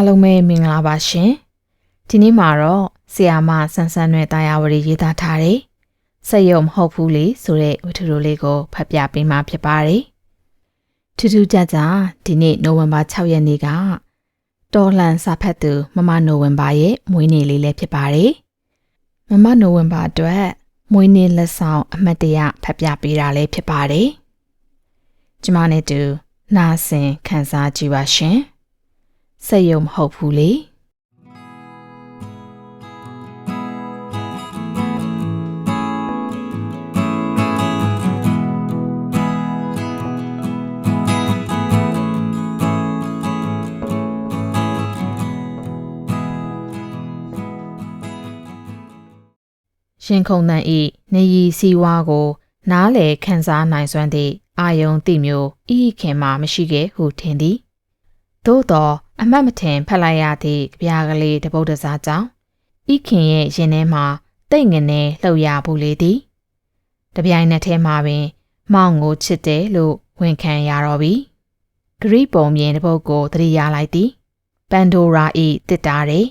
အားလုံးပဲမင်္ဂလာပါရှင်ဒီနေ့မှာတော့ဆီယာမဆန်းဆန်းနဲ့တာယာဝရီရေးသားထားတဲ့စက်ရုံမဟုတ်ဘူးလေဆိုတဲ့ဝတ္ထုလေးကိုဖတ်ပြပေးမှာဖြစ်ပါတယ်ထူးထူးခြားခြားဒီနေ့နိုဝင်ဘာ6ရက်နေ့ကတော်လှန်စာဖတ်သူမမနိုဝင်ဘာရဲ့မွေးနေ့လေးလည်းဖြစ်ပါတယ်မမနိုဝင်ဘာအတွက်မွေးနေ့လက်ဆောင်အမှတ်တရဖတ်ပြပေးတာလည်းဖြစ်ပါတယ်ကျမနဲ့တူနာဆင်ခန်းစားကြည့်ပါရှင် စက်ရုံမဟုတ်ဘူးလေရှင်ခုံတန်ဤနေရီစီဝါကို နားလေခန်းစားနိုင်စွမ်းသည့်အာယုံတိမျိုးဤခင်မှာမရှိခဲ့ဟုထင်သည်သို့တော့ အမတ်မထင်ဖက်လိုက်ရသည့်ကြပြားကလေးတပုတ်တစားကြောင့်ဤခင်ရဲ့ရင်ထဲမှာတိတ်ငနေလှုပ်ရဘူးလေသည်တပြိုင်နက်တည်းမှာပင် မောင်ကိုချစ်တယ်လို့ဝန်ခံရတော့ပြီဂရိပုံမြင်တပုတ်ကိုသတိရလိုက်သည်ပန်ဒိုရာဤတစ်တာတဲ့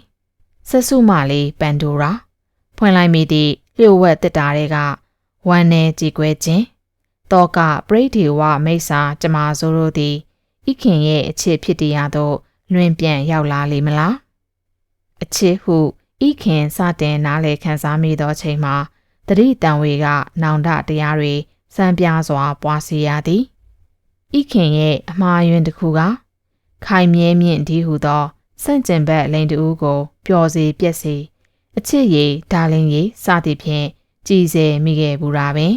ဆက်စုမလေးပန်ဒိုရာဖွင့်လိုက်မိသည့်လျှို့ဝှက်တစ်တာတွေကဝမ်းနေကြည်ကွဲခြင်းတောကပရိဒေဝမိစ္ဆာကျမစိုးတို့သည်ဤခင်ရဲ့အချစ်ဖြစ်တရားသို့ လွင်ပြန်ရောက်လာလိမ့်မလားအချစ်ဟုဤခင်စတင်နားလေခံစားမိသောချိန်မှာတတိတံဝေကနောင်တတရားတွေစံပြစွာပွားစီရသည်ဤခင်ရဲ့အမှားယွင်းတစ်ခုက ခိုင်မြဲမြင့်ဒီဟုသောစန့်ကျင်ဘက်လိန်တူကိုပျော်စေပြက်စေအချစ်ရည်ဒါလင်ရည်စသည်ဖြင့်ကြည်စေမိခဲ့ဘူးတာပင်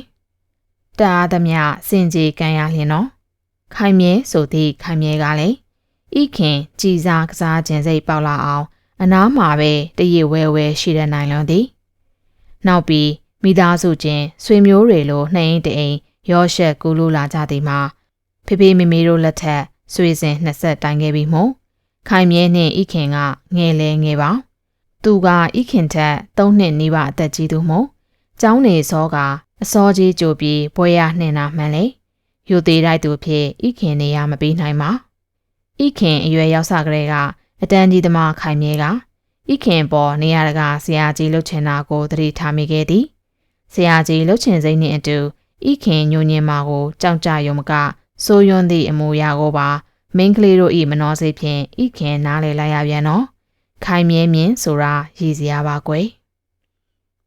တအားသမျှစင်ကြေကံရလျင်နော်ခိုင်မြဲဆိုသည့်ခိုင်မြဲကလည်း ဤခင်ကြည်စားကစားခြင်းစိတ်ပေါက်လာအောင် အနားမှာပဲတရဝဲဝဲရှိတဲ့နိုင်လွန်သည်နောက်ပြီးမိသားစုချင်းဆွေမျိုးတွေလိုနှိမ်တိမ်ရောရှက်ကူးလူလာကြသည်မှာဖေဖေမေမေတို့လက်ထက်ဆွေစဉ်နှစ်ဆက်တိုင်ခဲ့ပြီးမို့ခိုင်မြဲနှင့်ဤခင်ကငယ်လဲငယ်ပါ သူကဤခင်ထက်၃နှစ်နီးပါးအသက်ကြီးသူမို့ကျောင်းနေစောကအစောကြီးကြိုပြီးဘွဲရနှင်တာမှန်လေယူသေးတိုက်သူဖြစ်ဤခင်နေရမပေးနိုင်ပါ ဤခင်အရွယ်ရောက်စကလေးကအတန်းကြီးသမားခိုင်မြဲကဤခင်ပေါ်နေရတကာဆရာကြီးလှုပ်ချင်တာကိုသတိထားမိခဲ့သည်ဆရာကြီးလှုပ်ချင်စိမ့်နှင့်အတူဤခင်ညိုညင်မာကိုကြောက်ကြယုံမကစိုးရွံ့သည့်အမူအရာကိုပါမင်းကလေးတို့ဤမနှောစိဖြင့်ဤခင်နားလေလိုက်ရပြန်တော့ခိုင်မြဲမြင်ဆိုတာရည်စရာပါကွယ်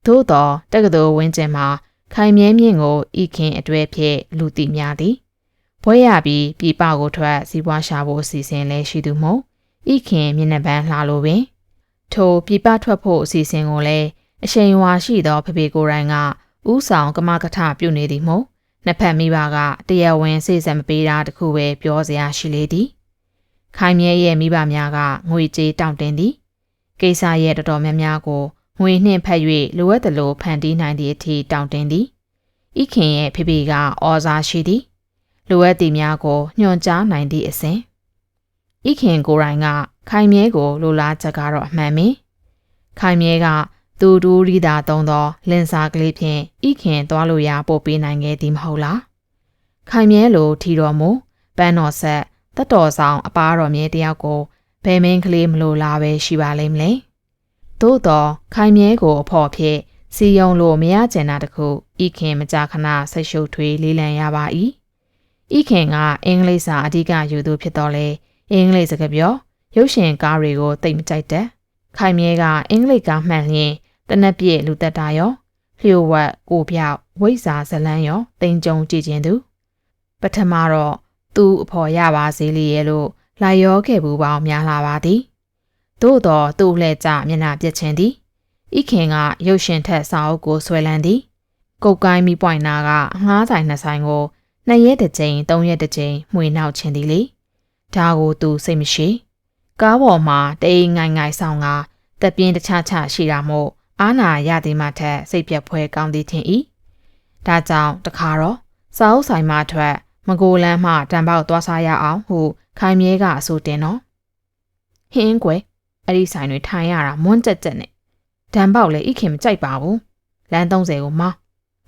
သို့တော့တက္ကသိုလ်ဝင်းကျင်မှာခိုင်မြဲမြင့်ကိုဤခင်အတွဲဖြင့်လူသိများသည် ဘွဲရပြီးပြပကိုထွက်စီးပွားရှာဖို့အစီအစဉ်လည်းရှိသူမို့ဤခင်မျက်နှာပန်းလှလိုပင် ထိုပြပထွက်ဖို့အစီအစဉ်ကိုလည်းအချိန်ဝါရှိသောဖေဖေကိုယ်တိုင်ကဥဆောင်ကမကထပြုနေသည်မို့နှစ်ဖက်မိဘကတရားဝင်စိတ်ဆက်မပေးတာတခုပဲပြောစရာရှိလေသည်ခိုင်မြဲရဲ့မိဘများကငွေကြေးတောင့်တင်သည်ကိစ္စရဲ့တော်တော်များများကိုငွေနှင့်ဖက်၍လိုအပ်သလိုဖန်တီးနိုင်သည့်အထိတောင့်တင်သည်ဤခင်ရဲ့ဖေဖေကဩဇာရှိသည် လိုအပ်သည်များကိုညွှန်ကြားနိုင်သည့်အစဉ်ဤခင်ကိုယ်တိုင်ကခိုင်မြဲကိုလိုလားချက်ကတော့အမှန်မင်းခိုင်မြဲကသူဒူရီတာတုံးသောလင်စာကလေးဖြင့်ဤခင်သွားလို့ရပို့ပေးနိုင်ခဲ့သည်မဟုတ်လားခိုင်မြဲလိုထီတော်မူပန်းတော်ဆက်တတ်တော်ဆောင်အပားတော်မြဲတယောက်ကိုဘယ်မင်းကလေးမလို့လားပဲရှိပါလိမ့်မလဲသို့တော့ခိုင်မြဲကိုအဖို့ဖြစ်စီယုံလို့မရကျင်တာတခုဤခင်မကြာခဏဆိတ်ရှုပ်ထွေးလေးလံရပါ၏ ဤခင်ကအင်္ဂလိပ်စာအဓိကယူသူဖြစ်တော့လေအင်္ဂလိပ်စကားပြောရုပ်ရှင်ကားတွေကိုသိမကြိုက်တဲ့ခိုင်မြဲကအင်္ဂလိပ်ကားမှန်လျင်တနက်ပြည့်လူသက်တာရောလျှို့ဝှက်ကိုပြောက်ဝိဇာဇလန်းရောတင်ကြုံကြည့်ခြင်းသူပထမတော့သူ့အဖော်ရပါစေလေရဲ့လို့လိုက်ရောခဲ့ဘူးပေါင်းများလာပါသည်သို့တော့သူ့လှဲ့ကြမျက်နှာပြက်ခြင်းသည်ဤခင်ကရုပ်ရှင်ထက်စာအုပ်ကိုဆွဲလန်းသည်ကုတ်ကိုင်းမိပွိုင်နာကငားဆိုင်နှစ်ဆိုင်ကို နှစ်ရက်တစ်ကြိမ်သုံးရက်တစ်ကြိမ်မှွေနှောက်ခြင်းသည်လေဒါကိုသူစိတ်မရှိကားပေါ်မှာတိမ်ငိုင်ငိုင်ဆောင်ကတက်ပြင်းတခြားခြားရှိတာမို့အာနာရသည်မှထက်စိတ်ပြက်ဖွဲကောင်းသည်ထင်၏ဒါကြောင့်တခါတော့စာအုပ်ဆိုင်မှထွက်မကိုလန်းမှတံပေါက်သွားစားရအောင်ဟုခိုင်မြဲကအဆိုတင်တော့ဟင်းကွယ်အဲ့ဒီဆိုင်တွေထိုင်ရတာမွန်းကြက်ကြက်နဲ့ဒံပေါက်လည်းဣခင်မကြိုက်ပါဘူးလမ်း30ကိုမောင်း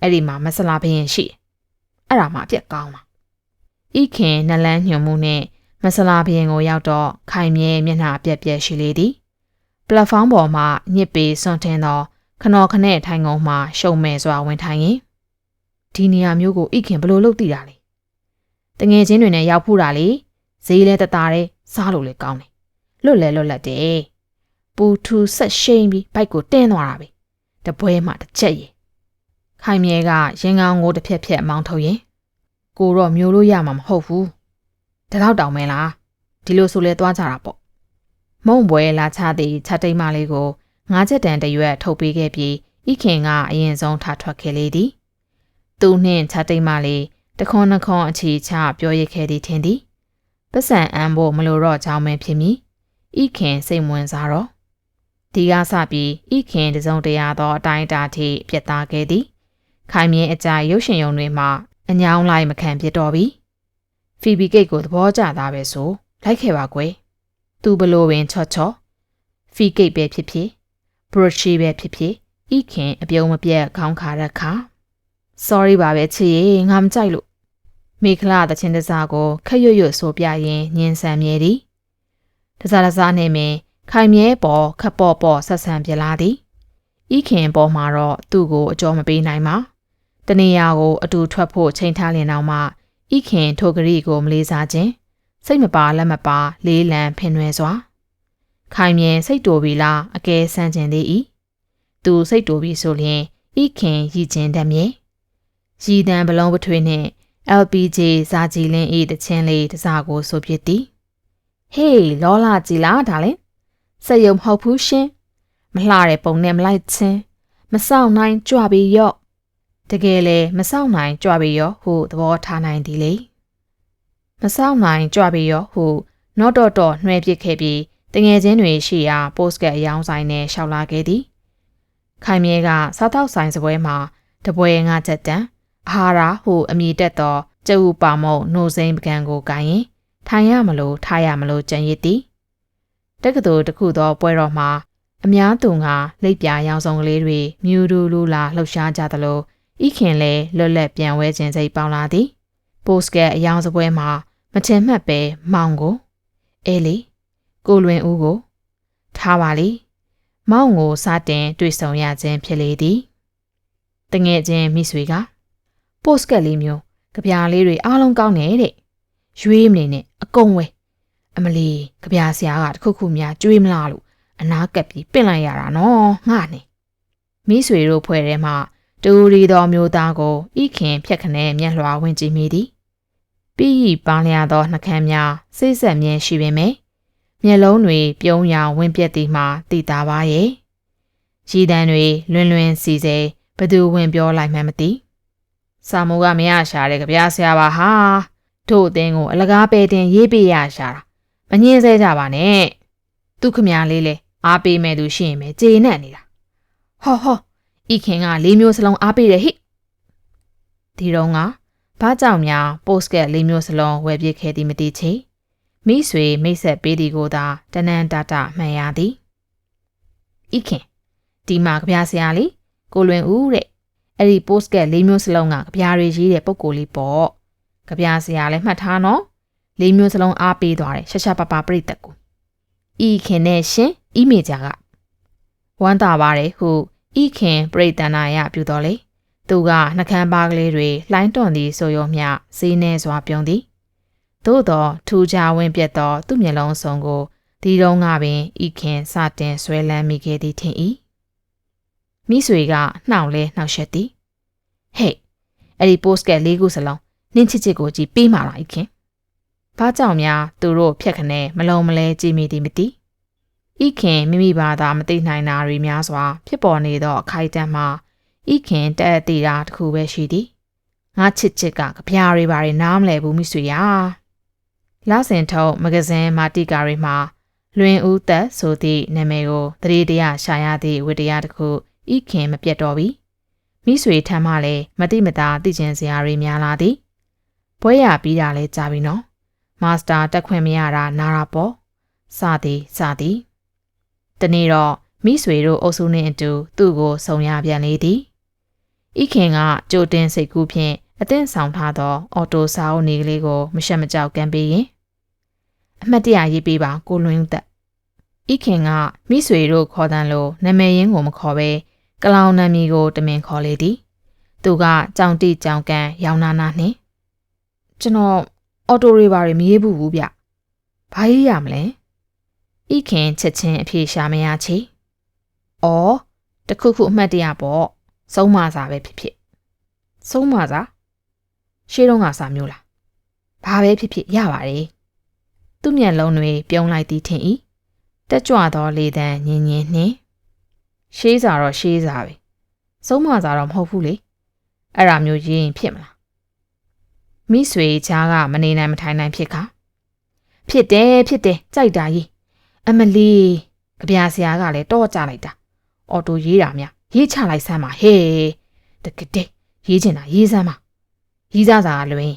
အဲ့ဒီမှာမဆလာဘရင်ရှိ အဲ့ဒါမှအပြက်ကောင်းပါဣခင်နလန်းညွန်မှုနဲ့မဆလာဘရင်ကိုရောက်တော့ခိုင်မြဲမျက်နှာပြက်ပြက်ရှိလေသည်ပလက်ဖောင်းပေါ်မှာညစ်ပေစွန့်ထင်းသောခနော်ခနဲ့ထိုင်ကုန်မှရှုံမဲ့စွာဝင်ထိုင်ရင်ဒီနေရာမျိုးကိုဣခင်ဘလို့လုပ်တည်တာလဲတငယ်ချင်းတွေနဲ့ရောက်ဖူးတာလေဈေးလဲတသားတဲ့စားလို့လဲကောင်းတယ်လွတ်လဲလွတ်လပ်တယ်ပူထူဆက်ရှိန်ပြီးဘိုက်ကိုတင်းသွားတာပဲတပွဲမှတစ်ချက်ရည် ခိုင်မြဲကရင်ကောင်းကိုတစ်ဖြက်ဖြက်မောင်းထုတ်ရင်ကိုတော့မျိုးလို့ရမှာမဟုတ်ဘူးဒါတော့တောင်မဲလားဒီလိုဆိုလဲသွားကြတာပေါ့မုံပွဲလာချသည်ချက်တိတ်မလေးကိုငါးချက်တန်တရွက်ထုတ်ပေးခဲ့ပြီးဤခင်ကအရင်ဆုံးထားထွက်ခဲ့လေသည်သူနှင့်ချက်တိတ်မလေးတခွန်းနှခွန်းအချီချပြောရခဲ့သည်ထင်သည်ပတ်စံအမ်းဖို့မလိုတော့ကြောင်းမဖြစ်မီဤခင်စိတ်ဝင်စားတော့ဒီကစပြီးဤခင်တစုံတရာသောအတိုင်းအတာထိပြတ်သားခဲ့သည် ခိုင်မြင်းအကြရုပ်ရှင်ရုံတွေမှာအညောင်းလိုက်မခံဖြစ်တော့ပြီဖီဘီဂိတ်ကိုသဘောကျသားပဲဆိုလိုက်ခဲ့ပါကွယ်သူဘလို့ပင်ချော့ချော့ဖီဂိတ်ပဲဖြစ်ဖြစ်ဘရိုရှီပဲဖြစ်ဖြစ်ဤခင်အပြုံးမပြတ်ခေါင်းခါရက်ခါ sorry ပါပဲချစ်ရေငါမကြိုက်လို့မိခလာတချင်းတစားကိုခက်ရွရွဆိုပြရင်ညင်ဆန်မြဲသည်တစားတစားနဲ့မင်းခိုင်မြဲပေါ်ခက်ပေါ်ပေါ်ဆက်ဆံပြလာသည်ဤခင်ပေါ်မှာတော့သူ့ကိုအကျော်မပေးနိုင်ပါ တနေရာကိုအတူထွက်ဖို့ချိန်ထားလင်တော့မှဤခင်ထိုကလေးကိုမလေးစားခြင်းစိတ်မပါလက်မပါလေးလံဖင်နွယ်စွာ ခိုင်မြဲစိတ်တူပြီလားအကဲဆန်းခြင်းသေး၏သူစိတ်တူပြီဆိုလျင်ဤခင်ရည်ခြင်းတတ်မြဲရည်တံဘလုံးပထွေးနှင့် LPG ဇာကြည်လင်းဤတချင်းလေးတစားကိုဆိုဖြစ်သည်ဟေးလောလာကြည်လားဒါလဲစက်ယုံမဟုတ်ဘူးရှင်မလှတဲ့ပုံနဲ့မလိုက်ချင်းမဆောင်နိုင်ကြွပြီးရော့ တကယ်လေမဆောင်နိုင်ကြွပြီးရော့ဟုသဘောထားနိုင်သည်လေမဆောင်နိုင်ကြွပြီးရော့ဟုနော့တော့တော့နှွဲပစ်ခဲ့ပြီးတငယ်ချင်းတွေရှိရာပို့စ်ကတ်အယောင်းဆိုင်နဲ့ရှောက်လာခဲ့သည်ခိုင်မြဲကစားတောက်ဆိုင်စပွဲမှာတပွဲငါချက်တန်အာဟာရဟုအမိတက်သောကျုပ်ပါမုံနှိုစိမ့်ပကံကိုကိုင်ရင်ထိုင်ရမလို့ထားရမလို့ကြံရည်သည်တက္ကသိုလ်တစ်ခုသောပွဲတော်မှာအများသူငါလိပ်ပြာရောင်စုံကလေးတွေမြူတူလူလာလှုပ်ရှားကြသလို ဤခင်လဲလွတ်လပ်ပြန်ဝဲခြင်းစိတ်ပေါင်းလာသည်ပို့စကတ်အယောင်စပွဲမှာမထင်မှတ်ပဲမောင်ကိုအဲလီကိုလွင်ဦးကို ထားပါလေမောင်ကိုစတင်တွေ့ဆုံရခြင်းဖြစ်လေသည်တငယ်ချင်းမိဆွေကပို့စကတ်လေးမျိုးကြပြားလေးတွေအားလုံးကောင်းတယ်တဲ့ရွေးမနေနဲ့အကုန်ဝဲအမလီကြပြားဆရာကတခုခုများကြွေးမလားလို့အနာကပ်ပြီးပင့်လိုက်ရတာနော်ငါနဲ့မိဆွေတို့ဖွဲ့ထဲမှာ တူရီတော်မျိုးသားကိုဤခင်ဖြက်ခနဲမျက်လွှာဝင်ကြည့်မိသည်ပြီးပန်းလျာသောနှကမ်းများစိတ်ဆက်မြဲရှိပေမယ့်မျက်လုံးတွေပြုံးရောင်ဝင့်ပြက်သည်မှသိတာပါရဲ့ရည်တန်းတွေလွင်လွင်စီစေဘသူဝင်ပြောလိုက်မှမသိစာမိုးကမရရှာတဲ့ကြပြားဆရာပါဟာတို့အတင်းကိုအလကားပဲတင်ရေးပေးရရှာတာမငင်းစေကြပါနဲ့သူခမရလေးလေအားပေးမဲ့သူရှိရင်ပဲကျေနပ်နေတာဟောဟော ဤခင်ကလေးမျိုးစလုံးအားပေးတယ်ဟိဒီတော့ကဘာကြောင့်များပို့စကတ်လေးမျိုးစလုံးဝယ်ပြစ်ခဲ့သည်မသိချေမိဆွေမိတ်ဆက်ပေးသည်ကိုသာတနန်တတမှန်ရသည်ဤခင်ဒီမှာကြပြဆရာလေးကိုလွင်ဦးတဲ့အဲ့ဒီ post ကလေးမျိုးစလုံးကကြပြားတွေရေးတဲ့ပုံကိုလေးပေါ့ကြပြားဆရာလည်းမှတ်ထားနော်လေးမျိုးစလုံးအားပေးသွားတယ်ရှက်ရှက်ပပပြိတက်ကိုဤခင်နဲ့ရှင်အီးမေဂျာကဝမ်းသာပါတယ်ဟု ဤခင်ပြိတန်နာရပြုတော်လေသူကနှကမ်းပါကလေးတွေလှိုင်းတွန်သည်ဆိုရုံမျှဈေးနှဲစွာပြုံးသည်သို့သောထူကြဝင်းပြတ်သောသူ့မျက်လုံးစုံကိုဒီတုန်းကပင်ဤခင်စတင်ဆွဲလန်းမိခဲ့သည်ထင်၏မိဆွေကနှောင်လဲနှောက်ရှက်သည်ဟဲ့အဲ့ဒီ post ကလေးခုစလုံးနင်းချစ်ချစ်ကိုကြည့်ပေးမှလားဤခင်ဘာကြောင့်များသူတို့ဖြက်ခနဲမလုံးမလဲကြည့်မိသည်မသိ ဤခင်မိမိဘာသာမသိနိုင်တာတွေများစွာ ဖြစ်ပေါ်နေသောအခိုက်အတန့်မှာဤခင်တက်အသေးတာတခုပဲရှိသည်ငါချစ်ချစ်ကကြပြားတွေပါတွေနားမလဲဘူးမိဆွေရာလာစင်ထုတ်မဂဇင်းမာတိကာတွေမှာလွင်ဦးသက်ဆိုသည့်နာမည်ကိုတရေတရရှာရသည့်ဝတ္တရားတစ်ခုဤခင်မပြတ်တော့ပြီမိဆွေထမ်းမှလည်းမတိမတာသိကျင်စရာတွေများလာသည်ဘွဲရပြီးတာလဲကြာပြီနော်မာစတာတက်ခွင့်မရတာနာတာပေါ့စသည်စသည် တနေ့တော့မိဆွေတို့အုပ်စုနှင့်အတူသူ့ကိုဆုံရပြန်လေသည်ဤခင်ကကြိုတင်စိတ်ကူးဖြင့်အသင့်ဆောင်ထားသော အော်တိုစာအုပ်နေကလေးကိုမရှက်မကြောက်ကမ်းပေးရင်အမှတ်တရရေးပေးပါကိုလွင်ဦးသက်ဤခင်ကမိဆွေတို့ခေါ်တန်းလို့နာမည်ရင်းကိုမခေါ်ပဲကလောင်နာမည်ကိုတမင်ခေါ်လေသည် သူကကြောင်တိကြောင်ကန်ရောင်နာနာနှင့်ကျွန်တော်အော်တိုတွေပါတွေမရေးဘူးဘူးဗျဘာရေးရမလဲ ဤခင်ချက်ချင်းအပြေရှာမရချေအော်တခုခုအမှတ်တရပေါ့စုံးမစာပဲဖြစ်ဖြစ်စုံးမစာရှေးတုန်းကစာမျိုးလားဘာပဲဖြစ်ဖြစ်ရပါတယ်သူ့မျက်လုံးတွေပြုံးလိုက်သည်ထင်၏တက်ကြွသောလေတံညင်ညင်နှင့်ရှေးစာတော့ရှေးစာပဲစုံးမစာတော့မဟုတ်ဘူးလေအဲ့ဒါမျိုးရေးရင်ဖြစ်မလားမိဆွေချားကမနေနိုင်မထိုင်နိုင်ဖြစ်ခါဖြစ်တယ်ဖြစ်တယ်ကြိုက်တာကြီး အမလီကြပြဆရာကလည်းတော့ကြလိုက်တာအော်တိုရေးတာများရေးချလိုက်စမ်းပါဟေးတကတဲ့ရေးချင်တာရေးစမ်းပါရေးစားစာကလွင်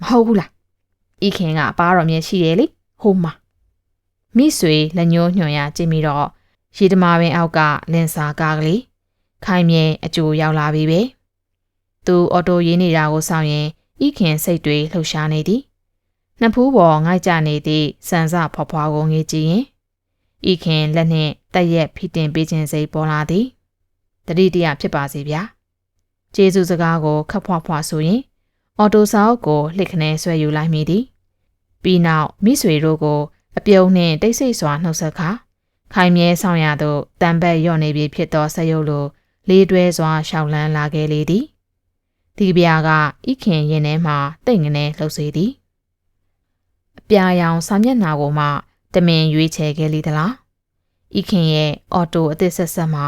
မဟုတ်ဘူးလားဤခင်ကပါတော်မြဲရှိတယ်လေဟိုမှာမိဆွေလက်ညှိုးညွှန်ရကြည့်ပြီးတော့ရေတမာပင်အောက်ကလင်စာကားကလေးခိုင်မြဲအကျိုးရောက်လာပြီပဲသူအော်တိုရေးနေတာကိုစောင့်ရင်ဤခင်စိတ်တွေလှုပ်ရှားနေသည် နှစ်ဖူးပေါ်ငိုက်ကြနေသည့်စံစဖွားဖွားကိုငေးကြည့်ရင်ဤခင်လက်နှင့်တက်ရက်ဖိတင်ပေးခြင်းစိတ်ပေါ်လာသည်တတိတရဖြစ်ပါစေဗျာကျေးဇူးစကားကိုခပ်ဖွားဖွားဆိုရင်အော်တိုဆောက်ကိုလှစ်ခနဲဆွဲယူလိုက်မိသည်ပြီးနောက်မိဆွေတို့ကို အပြုံးနှင့်တိတ်ဆိတ်စွာနှုတ်ဆက်ခါခိုင်မြဲဆောင်ရသောတံပတ်ရော့နေပြီဖြစ်သောဆက်ရုပ်လိုလေးတွဲစွာရှောက်လန်းလာခဲ့လေသည်ဒီပြာကဤခင်ရင်ထဲမှတိတ်ငနေလှုပ်စေသည် အပြာရောင်စာမျက်နှာကိုမှတမင်ရွေးချယ်ခဲ့လေသလားဤခင်ရဲ့အော်တိုအသစ်ဆက်ဆက်မှာ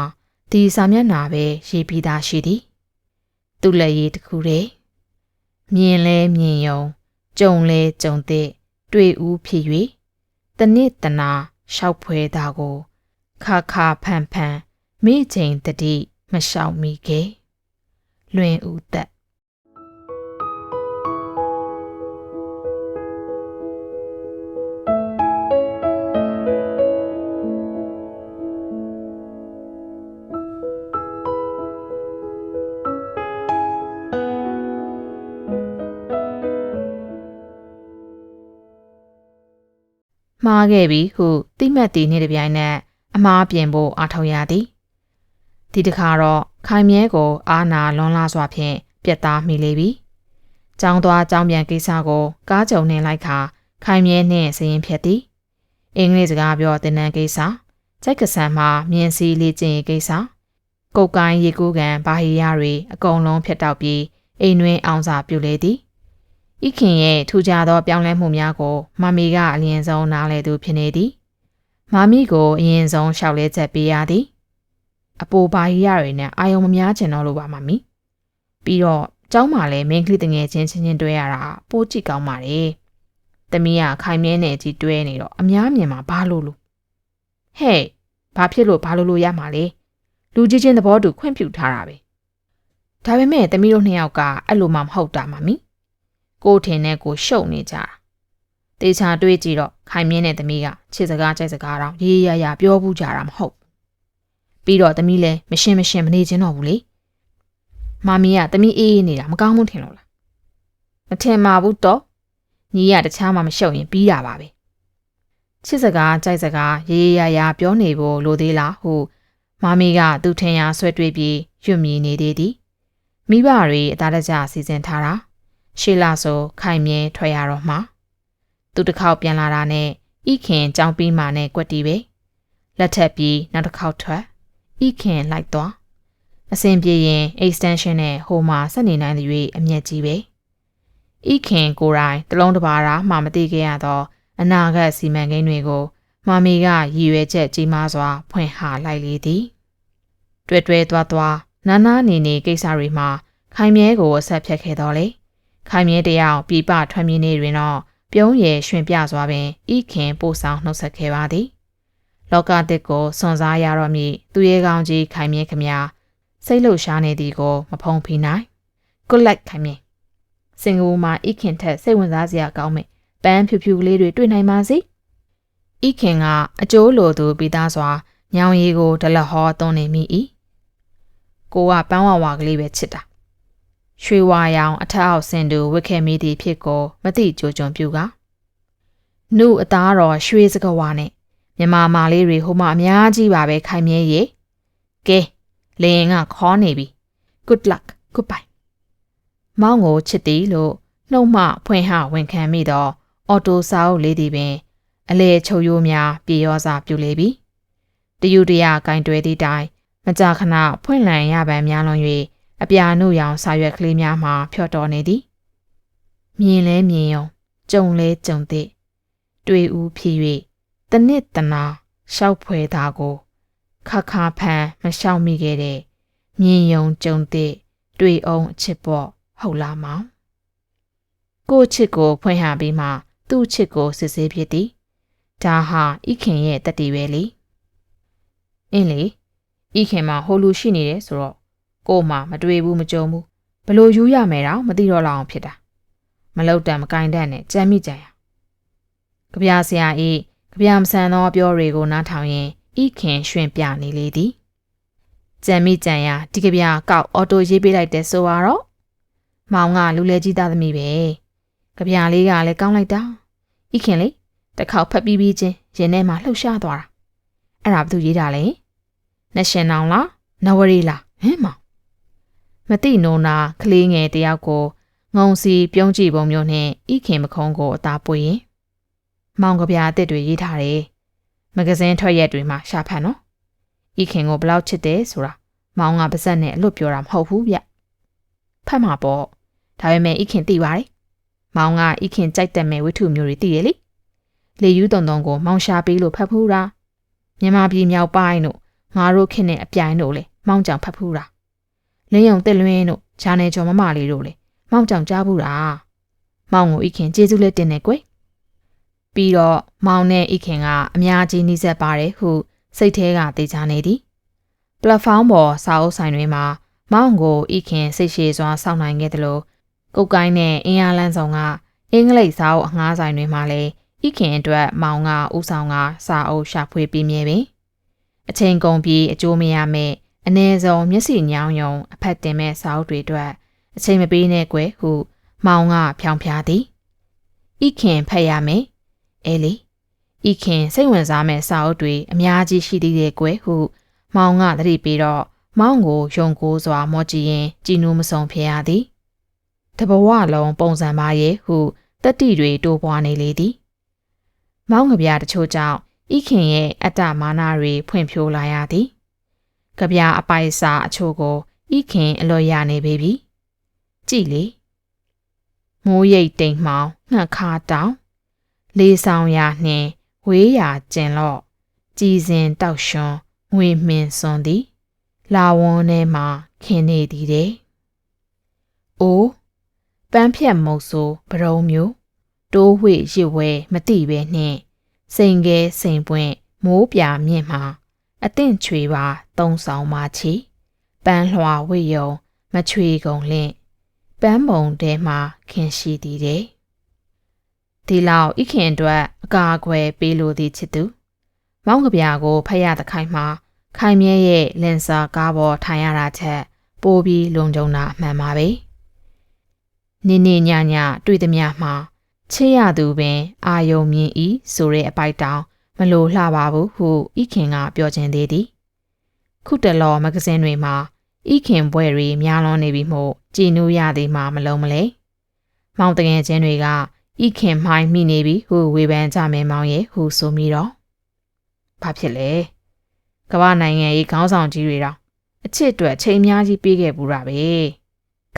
ဒီစာမျက်နှာပဲရေးပြီးသားရှိသည်သူ့လက်ရည်တစ်ခုတည်းမြင်လဲမြင်ယုံကြုံလဲကြုံတဲ့တွေ့ဦးဖြစ်၍တနစ်တနာရှောက်ဖွဲတာကိုခါခါဖန်ဖန်မိချိန်တတိမလျှောက်မိခဲ့လွင်ဦးသက် မှားခဲ့ပြီဟုတိမှတ်တည်နေတပြိုင်နက်အမားပြင်ဖို့အားထုတ်ရသည်ဒီတခါတော့ခိုင်မြဲကိုအာနာလွန်လာစွာဖြင့်ပြက်သားမိလေပြီ။ကြောင်းသွားကြောင်းပြန်ကိစ္စကို ကားကြုံနှင်လိုက်ခါခိုင်မြဲနှင့်စရင်ဖြတ်သည်။အင်္ဂလိပ်စကားပြောတင်နန်းကိစ္စ၊ကြိုက်ကဆန်မှာမြင်းစီလေးကျင်ရေးကိစ္စ၊ကုတ်ကိုင်းရေကူးကန်ဘာဟီယာတွေအကုန်လုံးဖြတ်တောက်ပြီးအိမ်တွင်အောင်စာပြုလေသည်။ ဤခင်ရဲ့ထူကြသောပြောင်းလဲမှုများကိုမမီကအလျင်ဆုံးနားလဲသူဖြစ်နေသည်။မမီကိုအရင်ဆုံးရှောက်လဲချက်ပေးရသည်။အပိုဘာကြီးရတွေနဲ့အာယုံမများချင်တော့လို့ပါမမီပြီးတော့ကျောင်းမှာလည်းမင်းကလေးတငယ်ချင်းချင်းချင်းတွဲရတာပိုးကြည့်ကောင်းပါတယ်တမီးကခိုင်မြဲနေကြီးတွဲနေတော့အများမြင်မှာဘာလို့လို့ဟဲ့ဘာဖြစ်လို့ဘာလို့လို့ရမှာလဲလူကြီးချင်းသဘောတူခွင့်ပြုထားတာပဲဒါပေမဲ့တမီးတို့နှစ်ယောက်ကအဲ့လိုမှမဟုတ်တာမမီ ကိုထင်နဲ့ကိုရှုပ်နေကြတာတေချာတွေးကြည့်တော့ခိုင်မြဲတဲ့သမီးကချစ်စကားကြိုက်စကားတော့ရေးရရပြောဘူးကြတာမဟုတ်ပြီးတော့သမီးလည်းမရှင်းမရှင်းမနေချင်တော့ဘူးလေမမီးကသမီးအေးအေးနေတာမကောင်းဘူးထင်လို့လားမထင်ပါဘူးတော့ညီရတခြားမှမရှုပ်ရင်ပြီးတာပါပဲချစ်စကားကြိုက်စကားရေးရရပြောနေဖို့လိုသေးလားဟုမမီးကသူ့ထင်ရာဆွဲတွေးပြီးရွတ်မြည်နေသေးသည်မိဘတွေအသားတကျစီစဉ်ထားတာ ရှေးလာဆိုခိုင်မြဲထွက်ရတော့မှသူတစ်ခေါက်ပြန်လာတာနဲ့ဤခင်ကြောင်းပြီးမှနဲ့ကွက်တီပဲလက်ထက်ပြီးနောက်တစ်ခေါက်ထွက်ဤခင်လိုက်သွားအစဉ်ပြေရင် extension နဲ့ဟိုမှာဆက်နေနိုင်တဲ့၍အမျက်ကြီးပဲဤခင်ကိုယ်တိုင်တလုံးတစ်ပါးရာမှမသိခဲ့ရသော အနာဂတ်စီမံကိန်းတွေကိုမမီကရည်ရွယ်ချက်ကြီးမားစွာ ဖွင့်ဟလိုက်လေသည်တွေ့တွေ့သွားသွားနာနာနေနေကိစ္စတွေမှာခိုင်မြဲကိုအဆက်ဖြတ်ခဲ့တော်လေ ခိုင်မြဲတယောက်ပြပထွက်မြေးနေတွင်တော့ပြုံးရယ်ရွှင်ပြစွာပင်ဤခင်ပို့ဆောင်နှုတ်ဆက်ခဲ့ပါသည်လောကတစ်ကိုစွန့်စားရတော့မည်သူရဲကောင်းကြီးခိုင်မြဲခမညာစိတ်လှုပ်ရှားနေသည်ကိုမဖုံဖိနိုင်ကုလိုက်ခိုင်မြဲစင်ကာပူမှာဤခင်ထက်စိတ်ဝင်စားစရာကောင်းမဲ့ပန်းဖြူဖြူကလေးတွေတွေ့နိုင်ပါစေဤခင်ကအကျိုးလိုသူပြီးသားစွာညောင်ရည်ကိုဒလဟောသွန်းနေမိ၏ကိုကပန်းဝဝကလေးပဲချစ်တာ ရွှေဝါရောင်အထက်အောက်ဆင်တူဝစ်ခဲ့မိသည့်ဖြစ်ကိုမသိကြိုကြုံပြူကနုအသားတော်ရွှေစကဝါနဲ့မြမမာလေးတွေဟိုမှအများကြီးပါပဲခိုင်မြဲရေကဲလေရင်ကခေါ်နေပြီ good luck goodbye မောင်ကိုချစ်သည်လို့နှုတ်မှဖွင့်ဟဝန်ခံမိတော့အော်တိုစာအုပ်လေးသည်ပင် အလေချုပ်ရိုးများပြေရောစာပြုလေပြီတယူတရကင်တွယ်သည့်တိုင်မကြာခဏဖွင့်လန်ရပန်များလွန်၍ အပြာနုရောင်စာရွက်ကလေးများမှဖြော့တော်နေသည်မြင်လဲမြင်ယုံကြုံလဲကြုံသည့်တွေ့ဦးဖြစ်၍တနစ်တနာရှောက်ဖွယ်သားကိုခါခါဖန်မရှောက်မိခဲ့တဲ့မြင်ယုံကြုံသည့်တွေ့အောင်အချစ်ပေါ့ဟုတ်လားမောင်ကိုချစ်ကိုဖွင့်ဟပြီးမှသူ့ချစ်ကိုစစ်ဆေးဖြစ်သည်ဒါဟာဤခင်ရဲ့တတိပဲလေအင်းလေဤခင်မှာဟိုလူရှိနေတယ်ဆိုတော့ ကို့မှာမတွေ့ဘူးမကြုံဘူးဘလို့ယူရမယ်တော့မသိတော့လောက်အောင်ဖြစ်တာမလောက်တန်မကင်တတ်နဲ့ကြမ်းမိကြရကြပြဆရာဤကြပြမဆန်သောအပြောတွေကိုနားထောင်ရင်ဤခင်ရွှင်ပြနေလေသည်ကြံမိကြံရဒီကြပြကောက်အော်တိုရေးပေးလိုက်တဲ့ဆိုတော့မောင်ကလူလဲကြီးသားသမီးပဲကြပြလေးကလည်းကောင်းလိုက်တာဤခင်လေတစ်ခေါက်ဖတ်ပြီးပြီးချင်းရင်ထဲမှာလှုပ်ရှားသွားတာအဲ့ဒါဘာသူရေးတာလဲနရှင်နောင်လားနဝရီလားဟမ်မောင် မတိနိုနာကလေးငယ်တယောက်ကိုငုံစီပြုံးကြည့်ပုံမျိုးနဲ့ဤခင်မခုံးကိုအသာပွေရင်မောင်ကပြားအစ်စ်တွေရေးထားတယ်မဂဇင်းထွက်ရက်တွေမှာရှာဖတ်နော်ဤခင်ကိုဘလောက်ချစ်တယ်ဆိုတာမောင်ကပါဇက်နဲ့အလွတ်ပြောတာမဟုတ်ဘူးဗျဖတ်မှာပေါ့ဒါပေမဲ့ဤခင်သိပါတယ်မောင်ကဤခင်ကြိုက်တဲ့မဲ့ဝိထုမျိုးတွေသိရလေလေယူးတုံတုံကိုမောင်ရှာပေးလို့ဖတ်ဖူးတာမြန်မာပြည်မြောက်ပိုင်းတို့ငါတို့ခင်နဲ့အပြိုင်တို့လေမောင်ကြောင်ဖတ်ဖူးတာ လင်းယုံတက်လွင်းတို့ဂျာနယ်ကျော်မမလေးတို့လေမောင်ကြောင်ကြားဘူးတာမောင်ကိုဤခင်ကျေးဇူးလက်တင်နေကွယ်ပြီးတော့မောင်နဲ့ဤခင်ကအများကြီးနှိစက်ပါတယ်ဟုစိတ်ထဲကသိချနေသည်ပလက်ဖောင်းပေါ်စာအုပ်ဆိုင်တွေမှာမောင်ကိုဤခင်စိတ်ရှည်စွာစောင့်နိုင်ခဲ့တယ်လို့ကုတ်ကိုင်းနဲ့အင်းအားလန်းဆောင်ကအင်္ဂလိပ်စာအုပ်အငှားဆိုင်တွေမှာလည်းဤခင်အတွက်မောင်ကဥဆောင်ကစာအုပ်ရှာဖွေပြီးမြဲပင်အချိန်ကုန်ပြီးအကျိုးမရမဲ့ အ ਨੇ ဆုံးမျက်စိညောင်းယုံအဖက်တင်မဲ့စာအုပ်တွေအတွက်အချိန်မပေးနဲ့ကွယ်ဟုမောင်ကဖြောင်ဖျားသည်ဤခင်ဖတ်ရမယ်အဲလေဤခင်စိတ်ဝင်စားမဲ့စာအုပ်တွေအများကြီးရှိသေးတယ်ကွယ်ဟု မောင်ကသတိပေးတော့မောင်ကိုယုံကိုစွာမော့ကြည့်ရင်ကြည်နူးမစုံဖြစ်ရသည်တဘဝလုံးပုံစံပါရဲ့ဟုတတိတွေတိုးပွားနေလေသည်မောင်ကဗျာတချို့ကြောင့်ဤခင်ရဲ့အတ္တမာနတွေဖွင့်ဖြိုးလာရသည် ကဗျာအပိုက်စာအချို့ကိုဤခင်အလွတ်ရနေပေပြီကြည်လေမိုးရိပ်တိမ်မှောင်ငှက်ခါတောင်လေးဆောင်ရာနှင့်ဝေးရာကျင်လော့ကြည်စင်တောက်ရွှွန်ငွေမင်းစွန်သည် လာဝန်းထဲမှာခင်းနေသည်တဲ့။အိုးပန်းဖြတ်မုတ်ဆိုးပရုံမျိုးတိုးဝှေ့ရစ်ဝဲမတိပဲနှင့်စိန်ကဲစိန်ပွင့်မိုးပြမြင့်မှာ အသင့်ချွေပါသုံးဆောင်မှချီပန်းလွှာဝိယုံ မချွေကုန်လင့်ပန်းမုံတဲမှာခင်ရှိသည်တဲ့ဒီလောက်ဤခင်အတွက်အကာအကွယ်ပေးလိုသည့်ချစ်သူ မောင်ကပြာကိုဖတ်ရတဲ့ခိုင်မှာခိုင်မြဲရဲ့လင်စာကားပေါ်ထိုင်ရတာချက် ပိုးပြီးလုံခြုံတာအမှန်ပါပဲနေနေညညတွေ့သည်များမှာချစ်ရသူပင် အာယုံမြင်ဤဆိုတဲ့အပိုက်တောင် မလိုလှပါဘူးဟုဤခင်ကပြောခြင်းသေးသည်ခုတလောမဂဇင်းတွေမှာဤခင်ဘွဲတွေများလွန်နေပြီမို့ကြည်နူးရသည်မှာမလုံးမလဲမောင်တငယ်ချင်းတွေကဤခင်မှိုင်းမိနေပြီဟုဝေဖန်ကြမယ်မောင်ရဲ့ဟုဆိုမိတော့ဘာဖြစ်လဲကမ္ဘာနိုင်ငံရေးခေါင်းဆောင်ကြီးတွေတော့အချစ်အတွက်ချိန်များကြီးပေးခဲ့ဘူးတာပဲ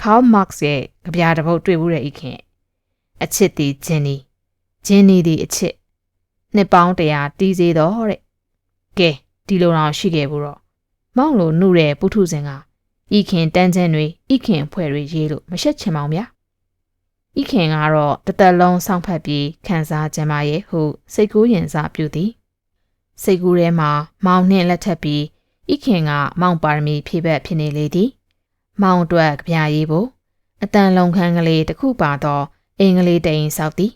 ကားမတ်စ်ရဲ့ကြပြတပုတ်တွေ့ဘူးတဲ့ဤခင်အချစ်တီဂျင်းနီဂျင်းနီဒီအချစ် နှစ်ပေါင်းတရာတီးစေတော့တဲ့ကဲဒီလိုတော့ရှိခဲ့ဘူးတော့မောင်လိုနှုတဲ့ပုထုဇဉ်ကဤခင်တန်းချမ်းတွေဤခင်ဖွဲ့တွေရေးလို့မရှက်ချင်ပါဘူးဗျာဤခင်ကတော့တသက်လုံးစောင့်ဖက်ပြီးခံစားကြမှာရဲ့ဟုစိတ်ကူးရင်စားပြုသည်စိတ်ကူးထဲမှာမောင်နှင့်လက်ထပ်ပြီးဤခင်ကမောင်ပါရမီဖြည့်ဘက်ဖြစ်နေလေသည်မောင်အတွက်ကြပြရေးဖို့အတန်လုံခန်းကလေးတစ်ခုပါတော့အင်္ဂလိပ်တိန်ဆောက်သည်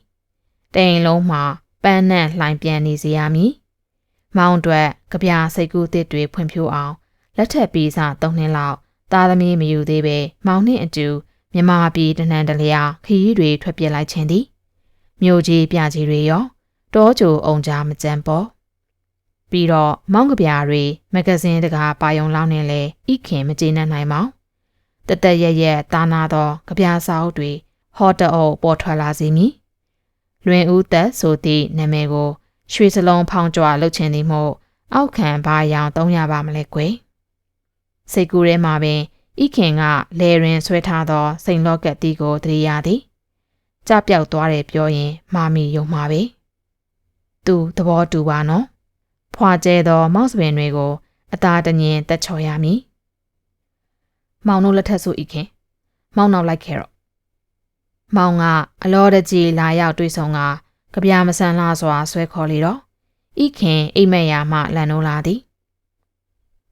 တိန်လုံးမှာ ပန်းနဲ့လှိုင်ပြန်နေစေရမည်မောင်အတွက်ကြပြစိတ်ကူးတစ်တွေဖွံ့ဖြိုးအောင်လက်ထပ်ပြီးစ၃နှစ်လောက်သားသမီးမယူသေးပဲမောင်နှင့်အတူမြမပြည်တနန်တလျာခရီးတွေထွက်ပြေးလိုက်ခြင်းသည်မြို့ကြီးပြကြီးတွေရောတောကြိုအောင်ကြားမကြမ်းပေါ်ပြီးတော့မောင်းကပြားတွေမဂဇင်းတကာပါယုံလောင်းနေလဲဤခင်မကျေနပ်နိုင်မောင်တသက်ရရက်တာနာသောကပြားစာအုပ်တွေဟော့တအုပ်ပေါ်ထွက်လာစေမည် လွင်ဦးသက်ဆိုသည့်နာမည်ကို ရွှေစလုံးဖောင်းကြွလှုပ်ချင်သည်မို့အောက်ခံဘာရောင်300ပါမလဲကွယ်စိတ်ကူးထဲမှာပင်ဤခင်ကလေရင်ဆွဲထားသောစိန်လော့ကက်တီကိုတရိယာသည်ကြပြောက်သွားတယ်ပြောရင်မာမီယုံမှာပဲသူသဘောတူပါနော်ဖွာကျဲသောမောက်စပင်တွေကို အသာတငင်တက်ချော်ရမည်မောင်တို့လက်ထက်ဆိုဤခင် မောင်နောက်လိုက်ခဲ့တော့ မောင်ကအလောတကြီးလာရောက်တွေ့ဆုံကကြပြမဆန်လာစွာဆွဲခေါ်လေတော့ဤခင်အိမ်မက်ရာမှလန်နိုးလာသည်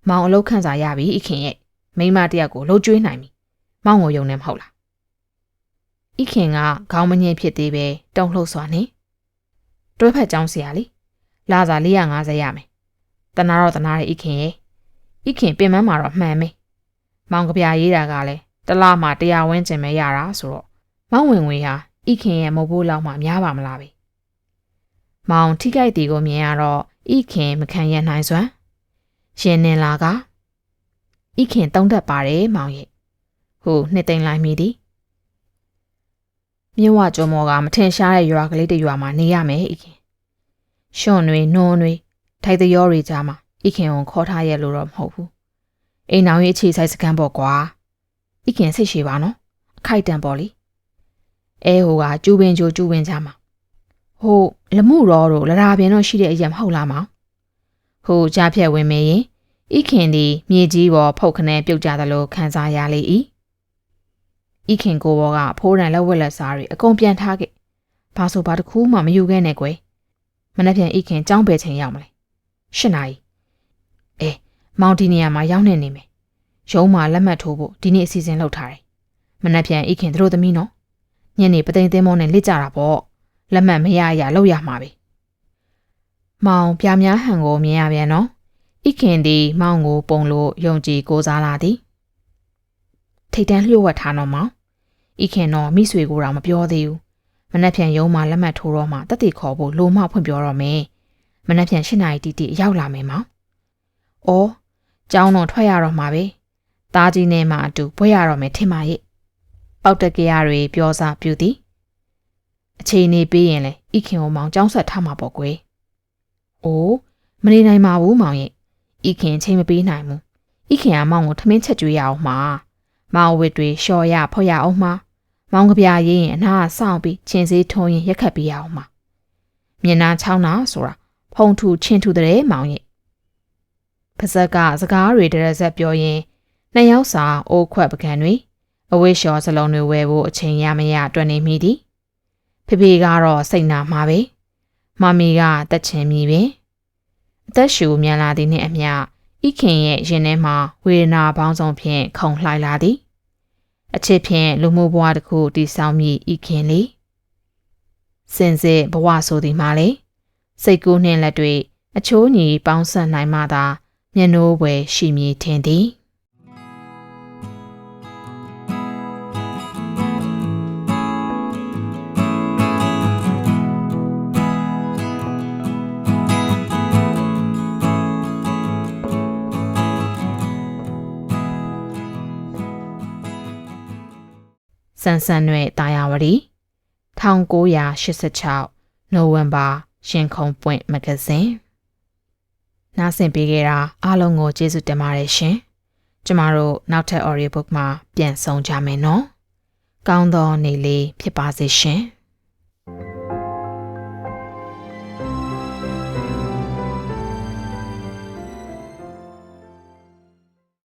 မောင်အလုတ်ခန့်စာရပြီဤခင်ရဲ့မိမတယောက်ကိုလှုပ်ကျွေးနိုင်ပြီမောင်ကိုယုံနေမဟုတ်လားဤခင်ကခေါင်းမငယ်ဖြစ်သေးပဲတုံ့လှုပ်စွာနေတွဲဖက်ကြောင်းဆရာလေလာစာ450ရမယ်တနာတော့တနာရဲ့ဤခင်ရဲ့ဤခင်ပင်မမှာတော့မှန်မင်းမောင်ကြပြရေးတာကလည်းတလားမှာတရားဝင်းကျင်မဲ့ရတာဆိုတော့ မောင်ဝင်ဝင်ဟာဤခင်ရဲ့မဟုတ်ဘူးလောက်မှများပါမလားပဲမောင်ထိကြိုက်တီကိုမြင်ရတော့ဤခင်မခံရနိုင်စွမ်းရှင်နေလာကဤခင်တုံးတက်ပါတယ်မောင်ရဲ့ဟိုနှစ်သိမ့်လိုက်မိသည်မြဝကျော်မော်ကမထင်ရှားတဲ့ရွာကလေးတစ်ရွာမှာနေရမယ်ဤခင်ရှွန်တွေနွန်းတွေထိုက်တရောတွေကြားမှာဤခင်ကိုခေါ်ထားရလို့တော့မဟုတ်ဘူးအိမ်အောင်ရဲ့အခြေဆိုင်စကန်ပေါ့ကွာဤခင်စိတ်ရှိပါနော်အခိုက်တန်ပေါ့လေ အဲဟိုကကျူပင်ချိုကျူပင်ကြားမှာဟိုလမှုတော်တို့လရာပင်တော့ရှိတဲ့အရာမဟုတ်လားမောင်ဟိုကြားဖြတ်ဝင်မေရင်ဤခင်သည်မြေကြီးပေါ်ဖုတ်ခနဲပြုတ်ကြသလိုခံစားရလေ၏ဤခင်ကိုဘောကဖိုးရန်လက်ဝက်လက်စားတွေအကုန်ပြန်ထားခဲ့ဘာဆိုဘာတစ်ခုမှမယူခဲ့နဲ့ကွယ်မနေ့ပြန်ဤခင်ကြောင်းပဲချိန်ရောက်မလဲ၈နာရီအဲမောင်တီနီယာမှာရောက်နေနေမယ်ရုံးမှာလက်မှတ်ထိုးဖို့ဒီနေ့အစီအစဉ်လုပ်ထားတယ်မနေ့ပြန်ဤခင်တို့သမီးနော် ညနေပသိမ်သင်းမောနဲ့လက်ကြတာပေါ့လက်မှတ်မရရလောက်ရမှာပဲမောင်ပြများဟန်ကိုမြင်ရပြန်နော်ဣခင်သည်မောင်ကိုပုံလို့ယုံကြည်ကိုးစားလာသည်ထိတ်တန်းလျှို့ဝှက်ထားတော့မောင်ဣခင်တော့မိဆွေကိုတော့မပြောသေးဘူးမနှက်ဖြန်ရုံးမှာလက်မှတ်ထိုးတော့မှတက်တီခေါ်ဖို့လိုမှဖွင့်ပြောတော့မယ်မနှက်ဖြန်၈နာရီတိတိရောက်လာမယ်မောင်အော်ကျောင်းတော့ထွက်ရတော့မှာပဲတားကြီးနဲ့မှအတူဘွဲရတော့မယ်ထင်ပါရဲ့ ပေါက်တကရတွေပြောစားပြူသည်အခြေအနေပေးရင်လေဣခင်ကိုမောင်ကြောင်းဆက်ထားမှာပေါ့ကွယ်အိုးမနေနိုင်ပါဘူးမောင်ရဲ့ဤခင်ချိန်မပေးနိုင်ဘူးဤခင်ကမောင်ကိုထမင်းချက်ကျွေးရအောင်မှာမောင်ဝစ်တွေလျှော်ရဖော်ရအောင်မှာမောင်ကပြရေးရင်အနာဆောင်းပြီးချင်းစေးထုံးရင်ရက်ခတ်ပေးရအောင်မှာမျက်နှာချောင်းတာဆိုတာဖုံထူချင်းထူတဲ့မောင်ရဲ့ပါဇက်ကစကားတွေတရက်ဆက်ပြောရင်နှစ်ယောက်စာအိုးခွက်ပကံတွေ အဝိရှော်စလုံးတွေဝယ်ဖို့အချိန်ရမရအတွက်နေမိသည်ဖေဖေကတော့စိတ်နာမှာပဲမမီကတက်ချင်မိပင်အသက်ရှူမြန်လာသည်နှင့်အမျှဤခင်ရဲ့ရင်ထဲမှာဝေဒနာပေါင်းစုံဖြင့်ခုန်လှိုက်လာသည်အချစ်ဖြင့်လူမှုဘဝတစ်ခုတည်ဆောက်မိဤခင်လေစင်စစ်ဘဝဆိုသည်မှာလေစိတ်ကူးနှင့်လက်တွေအချိုးညီပေါင်းဆက်နိုင်မှသာမျက်နှိုးပွဲရှိမည်ထင်သည် ဆန်ဆန်ရွဲ့တာယာဝတီ1986နိုဝင်ဘာရှင်ခုံပွင့်မဂဇင်းနားဆင်ပေးခဲ့တာအားလုံးကိုကျေးဇူးတင်ပါတယ်ရှင်ကျမတို့နောက်ထပ် audio book မှာပြန်ဆောင်ကြမယ်နော်ကောင်းသောနေ့လေးဖြစ်ပါစေရှင်